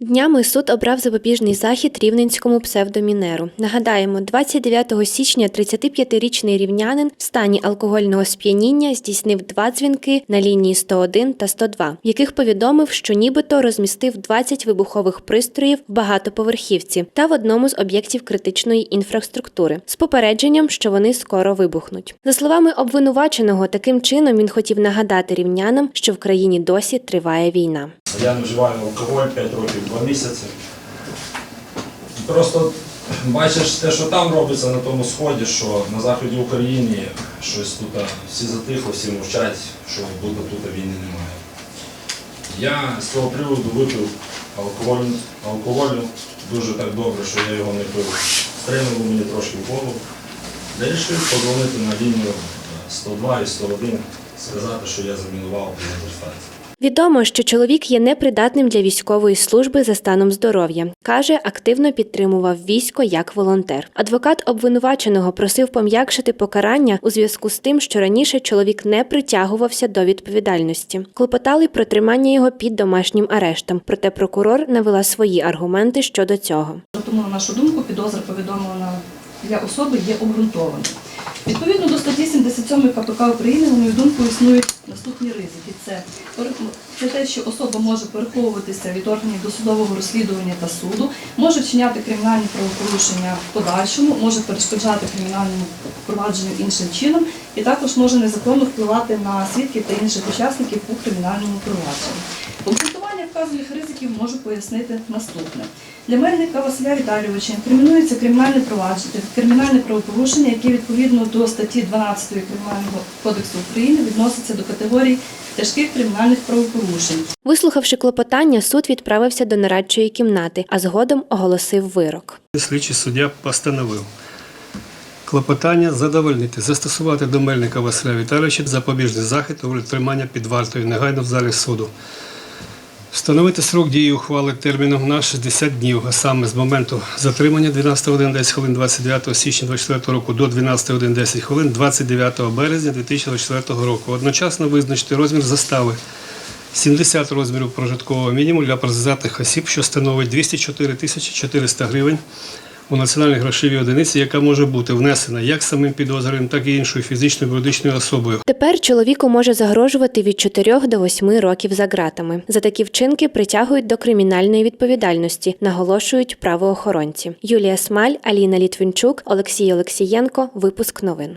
Днями суд обрав запобіжний захід рівненському псевдомінеру. Нагадаємо, 29 січня 35-річний рівнянин в стані алкогольного сп'яніння здійснив два дзвінки на лінії 101 та 102, в яких повідомив, що нібито розмістив 20 вибухових пристроїв в багатоповерхівці та в одному з об'єктів критичної інфраструктури з попередженням, що вони скоро вибухнуть. За словами обвинуваченого, таким чином він хотів нагадати рівнянам, що в країні досі триває війна. Я не вживаю алкоголь 5 років 2 місяці. Просто бачиш те, що там робиться на тому сході, що на заході України щось тут всі затихли, всі мовчать, що будто тут війни немає. Я з цього приводу випив алкоголь, алкоголю дуже так добре, що я його не пив. Стрельнуло мені трошки в голову. Вирішив подзвонити на лінію е, 102 і 101, сказати, що я замінував при. Відомо, що чоловік є непридатним для військової служби за станом здоров'я. Каже, активно підтримував військо як волонтер. Адвокат обвинуваченого просив пом'якшити покарання у зв'язку з тим, що раніше чоловік не притягувався до відповідальності. Клопотали про тримання його під домашнім арештом. Проте прокурор навела свої аргументи щодо цього. Тому, на нашу думку, підозра повідомлена для особи є обґрунтованою. Відповідно до статті 77 КПК України, на мою думку, існують наступні ризики. Це, те, що особа може переховуватися від органів досудового розслідування та суду, може вчиняти кримінальні правопорушення в подальшому, може перешкоджати кримінальному провадженню іншим чином, і також може незаконно впливати на свідків та інших учасників у кримінальному провадженні. Обґрунтування вказаних ризиків можу пояснити наступне. Для Мельника Василя Віталійовича інкримінується кримінальне провадження, кримінальне правопорушення, яке відповідно до статті 12 Кримінального кодексу України відноситься до категорії тяжких кримінальних правопорушень. Вислухавши клопотання, суд відправився до нарадчої кімнати, а згодом оголосив вирок. Слідчий суддя постановив клопотання задовольнити, застосувати до Мельника Василя Віталійовича запобіжний захід у тримання під вартою негайно в залі суду. Встановити срок дії ухвали терміном на 60 днів, а саме з моменту затримання 12 годин 10 хвилин 29 січня 2024 року до 12 годин 10 хвилин 29 березня 2024 року. Одночасно визначити розмір застави 70 розмірів прожиткового мінімуму для працездатних осіб, що становить 204 тисячі 400 гривень у національній грошовій одиниці, яка може бути внесена як самим підозрюваним, так і іншою фізичною юридичною особою. Тепер чоловіку може загрожувати від 4 до 8 років за ґратами. За такі вчинки притягують до кримінальної відповідальності, наголошують правоохоронці. Юлія Смаль, Аліна Літвінчук, Олексій Олексієнко. Випуск новин.